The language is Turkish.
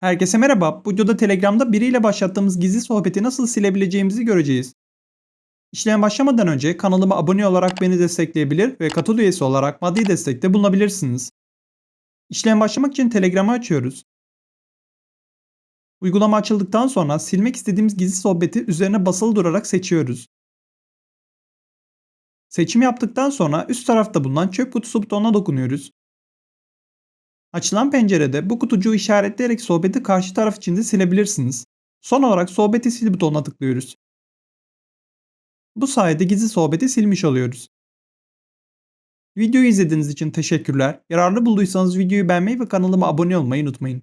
Herkese merhaba. Bu videoda Telegram'da biriyle başlattığımız gizli sohbeti nasıl silebileceğimizi göreceğiz. İşlem başlamadan önce kanalıma abone olarak beni destekleyebilir ve katıl üyesi olarak maddi destekte bulunabilirsiniz. İşlem başlamak için Telegram'ı açıyoruz. Uygulama açıldıktan sonra silmek istediğimiz gizli sohbeti üzerine basılı durarak seçiyoruz. Seçim yaptıktan sonra üst tarafta bulunan çöp kutusu butonuna dokunuyoruz. Açılan pencerede bu kutucuğu işaretleyerek sohbeti karşı taraf için de silebilirsiniz. Son olarak sohbeti sil butonuna tıklıyoruz. Bu sayede gizli sohbeti silmiş oluyoruz. Videoyu izlediğiniz için teşekkürler. Yararlı bulduysanız videoyu beğenmeyi ve kanalıma abone olmayı unutmayın.